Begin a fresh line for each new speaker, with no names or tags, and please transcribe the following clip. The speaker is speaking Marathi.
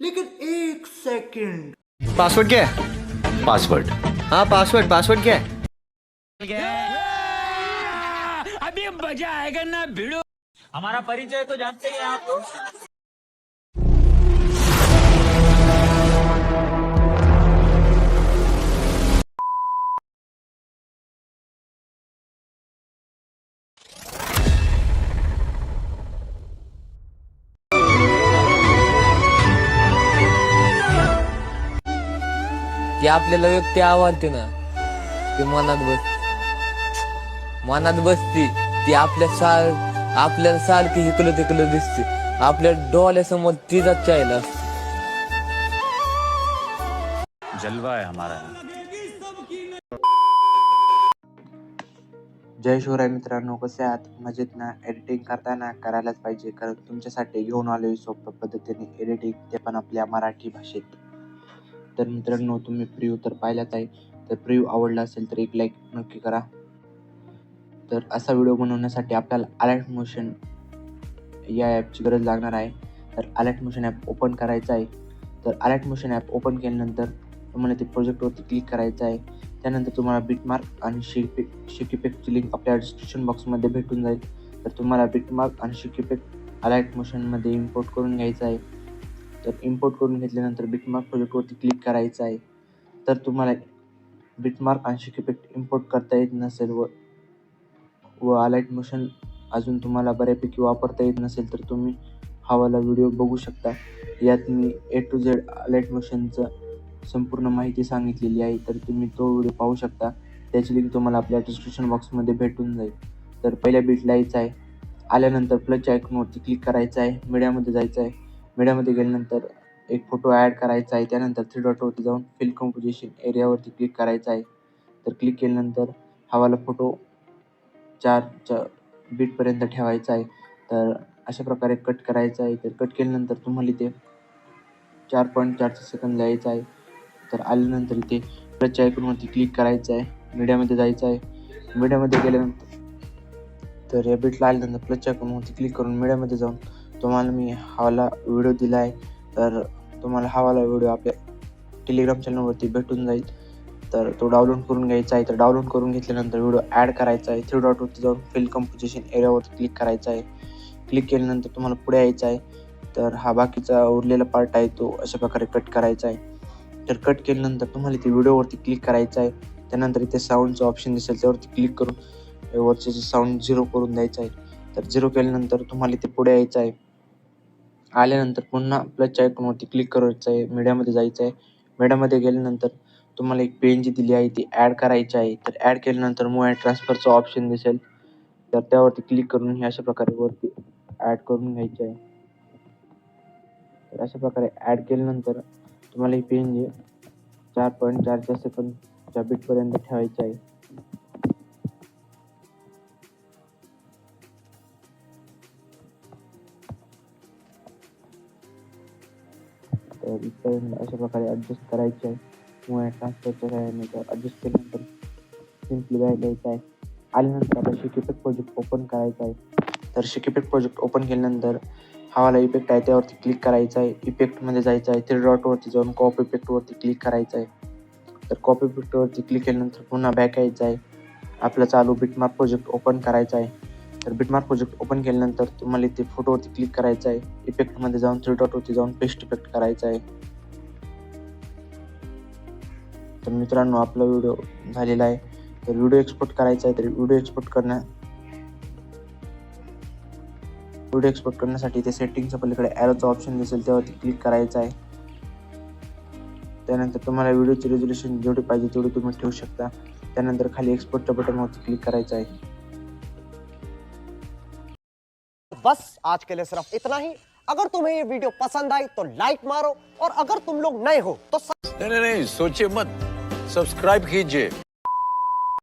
लेकिन एक सेकंड।
पासवर्ड क्या है?
पासवर्ड।
हाँ पासवर्ड। पासवर्ड क्या है?
अभी मज़ा आएगा ना भिड़ो। हमारा परिचय तो जानते हैं आप
ती आपल्याला व्यक्ती आवडते ना ती मनात बस मनात बसती ती आपल्या सार आपल्याला सारखी इकलं तिकलं दिसते. आपल्या डोळ्यासमोर तिचाच चायला असते.
जलवा है हमारा.
जय शिवराय मित्रांनो कसे आहात? मजेत ना? एडिटिंग करताना करायलाच पाहिजे कारण तुमच्यासाठी घेऊन आलोय सोप्या पद्धतीने एडिटिंग ते पण आपल्या मराठी भाषेत. तर मित्रांनो तुम्ही प्रिव्ह्यू तर पाहिलाच आहे. तर प्रिव्ह्यू आवडला असेल तर एक लाईक नक्की करा. तर असा व्हिडिओ बनवण्यासाठी आपल्याला अलर्ट मोशन या ॲपची गरज लागणार आहे. तर अलर्ट मोशन ॲप ओपन करायचं आहे. तर अलर्ट मोशन ॲप ओपन केल्यानंतर तुम्हाला ते प्रोजेक्टवरती क्लिक करायचं आहे. त्यानंतर तुम्हाला बिटमार्क आणि शिक शिकिपेकची लिंक आपल्या डिस्क्रिप्शन बॉक्समध्ये भेटून जाईल. तर तुम्हाला बिटमार्क आणि शिकिपेक अलाइट मोशनमध्ये इम्पोर्ट करून घ्यायचं आहे. तर इम्पोर्ट करून घेतल्यानंतर बिटमार्क प्रोजेक्टवरती क्लिक करायचं आहे. तर तुम्हाला बिटमार्क आणि शिकिपेक इम्पोर्ट करता येत नसेल व व अलाइट मोशन अजून तुम्हाला बऱ्यापैकी वापरता येत नसेल तर तुम्ही हा वाला व्हिडिओ बघू शकता. यात मी ए टू झेड अलाइट मोशनचं संपूर्ण माहिती सांगितलेली आहे तर तुम्ही तो व्हिडिओ पाहू शकता. त्याची लिंक तुम्हाला आपल्या डिस्क्रिप्शन बॉक्समध्ये भेटून जाईल. तर पहिल्या बीटला यायचं आहे. आल्यानंतर प्लसच्या आयकॉनवरती क्लिक करायचं आहे. मीडियामध्ये जायचं आहे. मीडियामध्ये गेल्यानंतर एक फोटो ॲड करायचा आहे. त्यानंतर थ्री डॉटवरती जाऊन फिल कम्पोजिशन एरियावरती क्लिक करायचं आहे. तर क्लिक केल्यानंतर हवाला फोटो चारच्या बीटपर्यंत ठेवायचा आहे. तर अशा प्रकारे कट करायचं आहे. तर कट केल्यानंतर तुम्हाला इथे चार पॉईंट चारशे सेकंद यायचं आहे. तर आल्यानंतर इथे प्लसच्या आयकॉनवरती क्लिक करायचं आहे. मीडियामध्ये जायचं आहे. मीडियामध्ये गेल्यानंतर तर या बीटला आल्यानंतर प्लसच्या आयकॉनवरती क्लिक करून मीडियामध्ये जाऊन तुम्हाला मी हवाला व्हिडिओ दिला आहे तर तुम्हाला हवाला व्हिडिओ आपल्या टेलिग्राम चॅनलवरती भेटून जाईल. तर तो डाउनलोड करून घ्यायचा आहे. तर डाउनलोड करून घेतल्यानंतर व्हिडिओ ॲड करायचा आहे. थ्री डॉटवरती जाऊन फिल कम्पोजिशन एरियावरती क्लिक करायचा आहे. क्लिक केल्यानंतर तुम्हाला पुढे यायचं आहे. तर हा बाकीचा उरलेला पार्ट आहे तो अशा प्रकारे कट करायचा आहे. तर कट केल्यानंतर तुम्हाला इथे व्हिडिओवरती क्लिक करायचं आहे. त्यानंतर इथे साऊंडचं ऑप्शन दिसेल त्यावरती क्लिक करून वरचे जे साऊंड झिरो करून द्यायचं आहे. तर झिरो केल्यानंतर तुम्हाला इथे पुढे यायचं आहे. आल्यानंतर पुन्हा प्लसच्या आयकॉनवरती क्लिक करायचं आहे मीडियामध्ये जायचं आहे मीडियामध्ये गेल्यानंतर तुम्हाला एक पेन जी दिली आहे ती ॲड करायची आहे. तर ॲड केल्यानंतर मूव अँड ट्रान्सफरचं ऑप्शन दिसेल. तर त्यावरती क्लिक करून हे अशा प्रकारे वरती ॲड करून घ्यायचे आहे. तर अशा प्रकारे ॲड केल्यानंतर तुम्हाला ही पेन जी चार पॉईंट चारच्या सेकंदच्या बीटपर्यंत ठेवायची आहे. तर इथपर्यंत अशा प्रकारे ॲडजस्ट करायचे आहे. किंवा ट्रान्सफरच्या सहाय्याने तर ॲडजस्ट केल्यानंतर सिम्पली बॅग द्यायचा आहे. आल्यानंतर आता शिकिपेक प्रोजेक्ट ओपन करायचा आहे. तर शिकिपेक प्रोजेक्ट ओपन केल्यानंतर हवाला इफेक्ट आहे त्यावरती क्लिक करायचा आहे. इफेक्टमध्ये जायचं आहे थ्री डॉटवरती जाऊन कॉप इफेक्टवरती क्लिक करायचं आहे. तर कॉप इफेक्टवरती क्लिक केल्यानंतर पुन्हा बॅक यायचं आहे. आपला चालू बिटमार्क प्रोजेक्ट ओपन करायचा आहे. तर बिटमार्क प्रोजेक्ट ओपन केल्यानंतर तुम्हाला इथे फोटोवरती क्लिक करायचं आहे. इफेक्टमध्ये जाऊन थ्री डॉटवरती जाऊन पेस्ट इफेक्ट करायचा आहे. तर मित्रांनो आपला व्हिडिओ झालेला आहे. तर व्हिडिओ एक्सपोर्ट करायचा आहे तर व्हिडिओ एक्सपोर्ट करण्या व्हिडिओ एक्सपोर्ट करण्यासाठी ते सेटिंगच्या पलीकडे ॲरोचं ऑप्शन दिसेल त्यावरती क्लिक करायचं आहे. त्यानंतर तुम्हाला व्हिडिओचे रेझोल्युशन जेवढी पाहिजे तेवढे तुम्ही ठेवू शकता. त्यानंतर खाली एक्सपोर्टच्या बटनवरती क्लिक करायचं आहे.
बस आज के लिए सिर्फ इतना ही। अगर तुम्हें ये वीडियो पसंद आई तो लाइक मारो और अगर तुम लोग नए हो तो
नहीं नहीं नहीं सोचिए मत। सब्सक्राइब कीजिए।